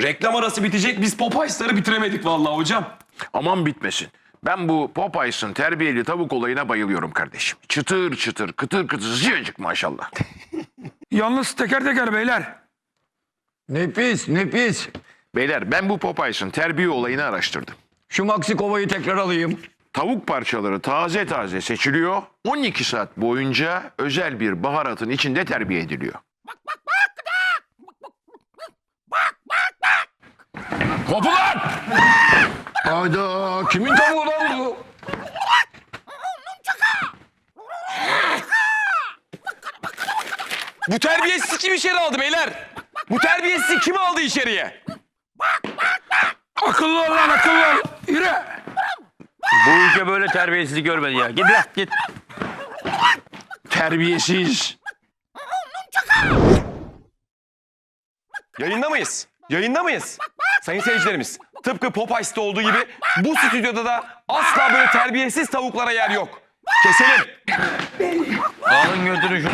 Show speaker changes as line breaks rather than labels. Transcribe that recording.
Reklam arası bitecek biz Popeyes'ları bitiremedik vallahi hocam.
Aman bitmesin. Ben bu Popeyes'ın terbiyeli tavuk olayına bayılıyorum kardeşim. Çıtır çıtır, kıtır kıtır, sıcacık maşallah.
Yalnız teker teker beyler.
Nefis nefis.
Beyler ben bu Popeyes'ın terbiye olayını araştırdım.
Şu Maxi kovayı tekrar alayım.
Tavuk parçaları taze taze seçiliyor. 12 saat boyunca özel bir baharatın içinde terbiye ediliyor.
Kapılar! Hayda kimin tavuğu lan bu?
Bu terbiyesiz kim içeri aldı beyler? Bu terbiyesiz kim aldı içeriye?
Akıllı ol lan akıllı ol. Yürü.
Bu ülke böyle terbiyesizlik görmedi ya. Git lan git.
Terbiyesiz.
Yayında mıyız? Yayında mıyız? Sayın seyircilerimiz, tıpkı Popeyes'te olduğu gibi bu stüdyoda da asla böyle terbiyesiz tavuklara yer yok. Keselim.
Alın götürün şunu.